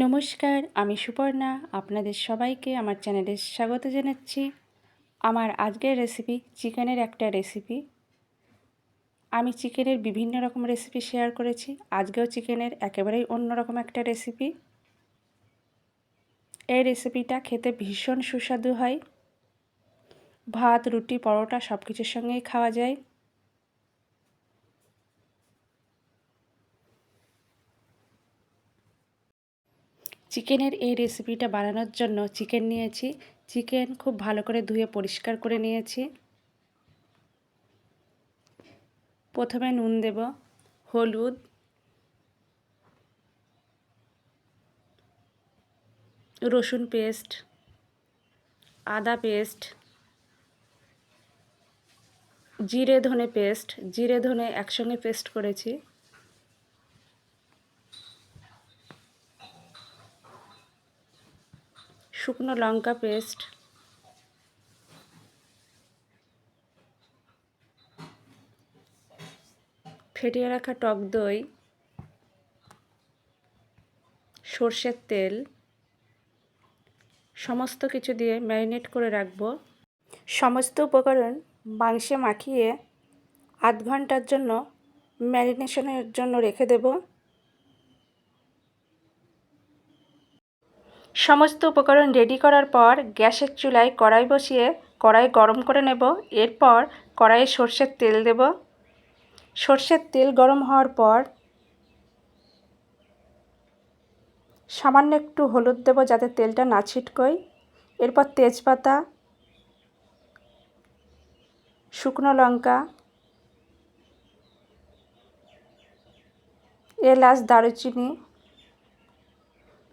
নমস্কার, আমি সুপর্ণা। আপনাদের সবাইকে আমার চ্যানেলে স্বাগত জানাচ্ছি। আমার আজকের রেসিপি চিকেনের একটা রেসিপি আমি চিকেনের বিভিন্ন রকম রেসিপি শেয়ার করেছি। আজকেও চিকেনের একেবারেই অন্যরকম একটা রেসিপি এই রেসিপিটা খেতে ভীষণ সুস্বাদু হয়। ভাত, রুটি, পরোটা সব কিছুর সঙ্গেই খাওয়া যায়। চিকেনের এই রেসিপিটা বানানোর জন্য চিকেন নিয়েছি। চিকেন খুব ভালো করে ধুয়ে পরিষ্কার করে নিয়েছি। প্রথমে নুন দেব, হলুদ, রসুন পেস্ট, আদা পেস্ট, জিরে ধনে পেস্ট। জিরে ধনে একসঙ্গে পেস্ট করেছি। শুকনো লঙ্কা পেস্ট। ফেটিয়ে রাখা টক দই। সর্ষের তেল। সমস্ত কিছু দিয়ে ম্যারিনেট করে রাখব। সমস্ত উপকরণ মাংসে মাখিয়ে আধ ঘণ্টার জন্য ম্যারিনেশনের জন্য রেখে দেবো। সমস্ত উপকরণ রেডি করার পর গ্যাসের চুলায় কড়াই বসিয়ে কড়াই গরম করে নেব। এরপর কড়াইয়ে সর্ষের তেল দেব। সর্ষের তেল গরম হওয়ার পর সামান্য একটু হলুদ দেব যাতে তেলটা না ছিটকোয়। এরপর তেজপাতা, শুকনো লঙ্কা, এলাচ, দারুচিনি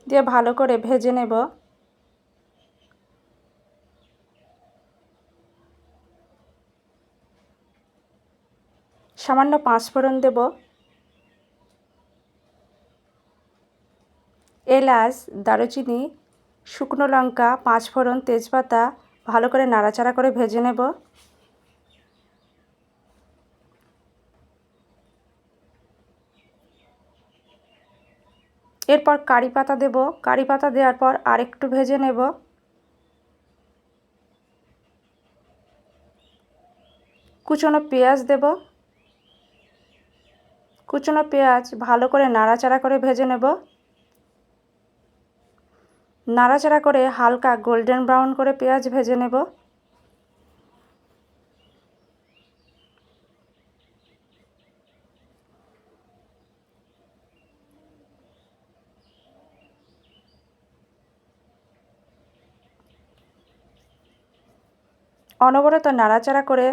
দিয়ে ভালো করে ভেজে নেব। সামান্য পাঁচফোড়ন দেব। এলাচ, দারুচিনি, শুকনো লঙ্কা পাঁচফোড়ন তেজপাতা ভালো করে নাড়াচাড়া করে ভেজে নেব। এরপর কারি পাতা দেব। কারি পাতা দেওয়ার পর আরেকটু ভেজে নেব। কুচনো পেঁয়াজ দেব। কুচনো পেঁয়াজ ভালো করে নাড়াচাড়া করে ভেজে নেব। নাড়াচাড়া করে হালকা গোল্ডেন ব্রাউন করে পেঁয়াজ ভেজে নেব। অনবরত নাড়াচাড়া করে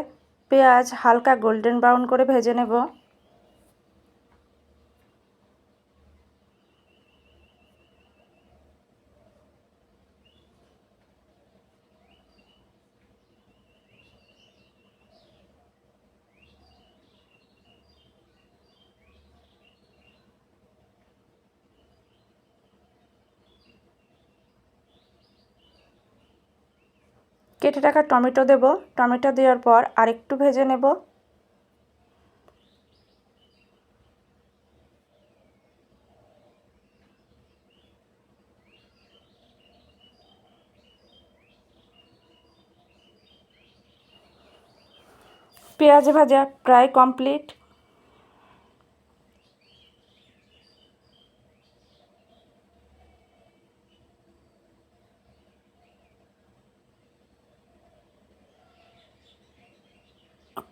পেঁয়াজ হালকা গোল্ডেন ব্রাউন করে ভেজে নেব। কেটে রাখা টমেটো দেব। টমেটো দেওয়ার পর আরেকটু ভেজে নেব। পেঁয়াজ ভাজা প্রায় কমপ্লিট।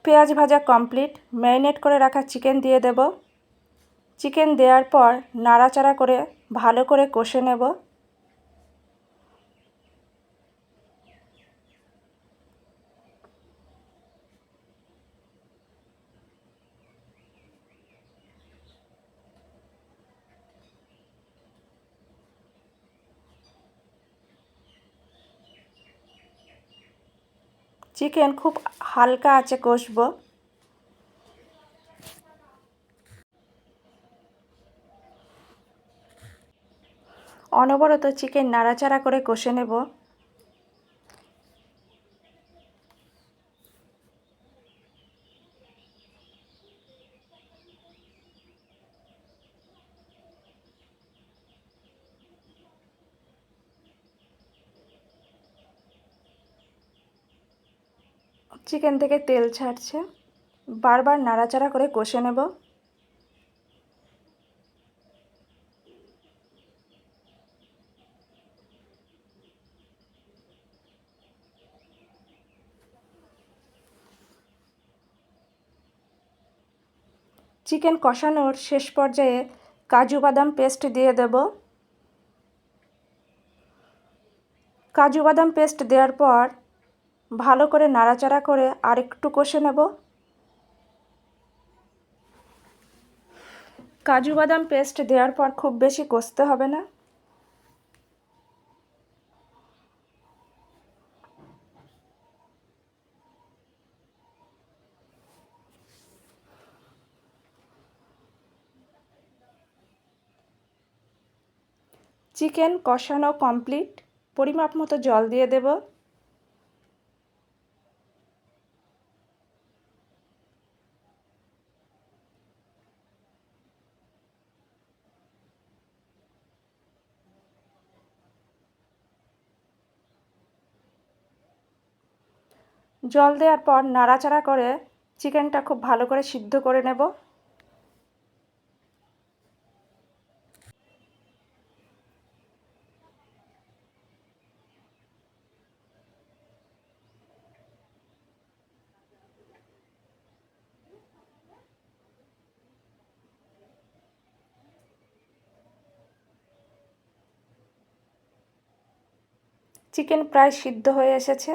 পেঁয়াজ ভাজা কমপ্লিট ম্যারিনেট করে রাখা চিকেন দিয়ে দেব। চিকেন দেওয়ার পর নাড়াচাড়া করে ভালো করে কষে নেব। চিকেন খুব হালকা আছে কষব। অনবরত চিকেন নাড়াচাড়া করে কষে নেব। চিকেন থেকে তেল ছাড়ছে। বারবার নাড়াচাড়া করে কষে নেব। চিকেন কষানোর শেষ পর্যায়ে কাজু বাদাম পেস্ট দিয়ে দেব। কাজু বাদাম পেস্ট দেওয়ার পর ভালো করে নাড়াচাড়া করে আরেকটু কষে নেব। কাজু বাদাম পেস্ট দেওয়ার পর খুব বেশি কষতে হবে না। চিকেন কষানো কমপ্লিট। পরিমাপ মতো জল দিয়ে দেব। জল দেওয়ার পর নাড়াচাড়া করে চিকেনটা খুব ভালো করে সিদ্ধ করে নেব। চিকেন প্রায় সিদ্ধ হয়ে এসেছে।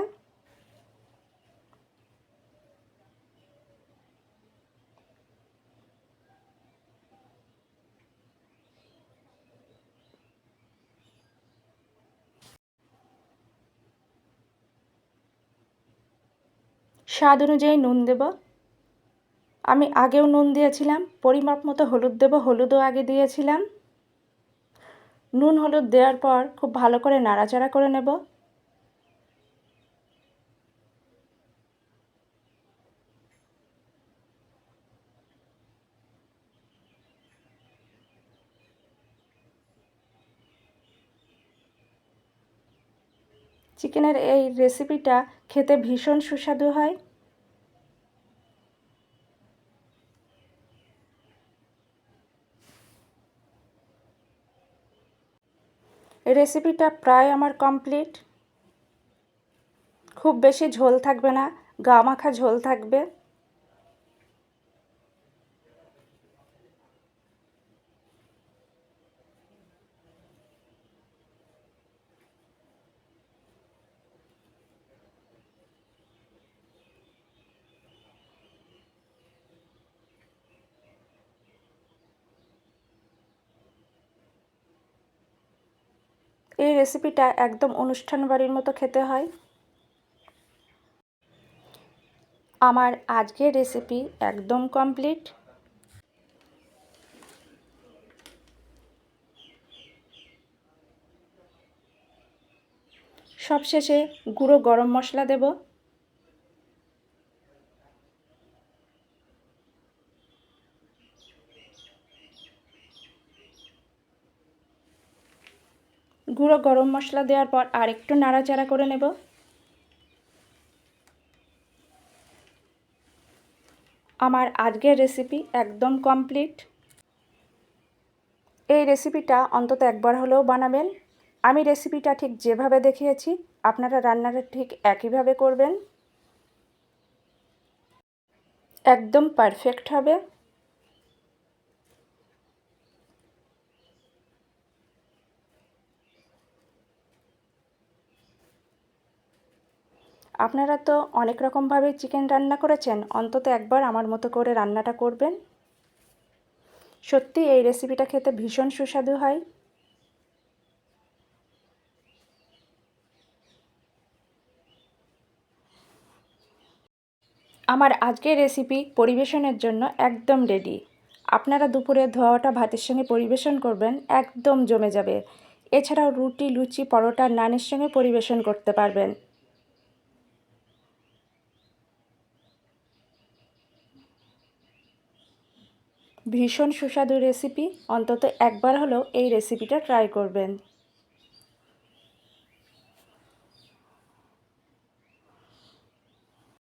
স্বাদ অনুযায়ী নুন দেব। আমি আগেও নুন দিয়েছিলাম, পরিমাপ মতো হলুদ দেব, হলুদও আগে দিয়েছিলাম। নুন হলুদ দেওয়ার পর খুব ভালো করে নাড়াচাড়া করে নেব। চিকেনের এই রেসিপিটা খেতে ভীষণ সুস্বাদু হয়। রেসিপিটা প্রায় আমার কমপ্লিট খুব বেশি ঝোল থাকবে না, গা মাখা ঝোল থাকবে। এই রেসিপিটা একদম অনুষ্ঠান বাড়ির মতো খেতে হয়। আমার আজকের রেসিপি একদম কমপ্লিট সবশেষে গুঁড়ো গরম মশলা দেব। গুঁড়ো গরম মশলা দেওয়ার পর আরেকটু নাড়াচাড়া করে নেব। আমার আজকের রেসিপি একদম কমপ্লিট এই রেসিপিটা অন্তত একবার হলেও বানাবেন। আমি রেসিপিটা ঠিক যেভাবে দেখিয়েছি, আপনারা রান্নাটা ঠিক একইভাবে করবেন। একদম পারফেক্ট হবে। আপনারা তো অনেক রকমভাবে চিকেন রান্না করেছেন, অন্তত একবার আমার মতো করে রান্নাটা করবেন। সত্যি এই রেসিপিটা খেতে ভীষণ সুস্বাদু হয়। আমার আজকের রেসিপি পরিবেশনের জন্য একদম রেডি। আপনারা দুপুরে ধোয়াটা ভাতের সঙ্গে পরিবেশন করবেন, একদম জমে যাবে। এছাড়াও রুটি, লুচি, পরোটা নানের সঙ্গে পরিবেশন করতে পারবেন। ভীষণ সুস্বাদু রেসিপি অন্তত একবার হলেও এই রেসিপিটা ট্রাই করবেন।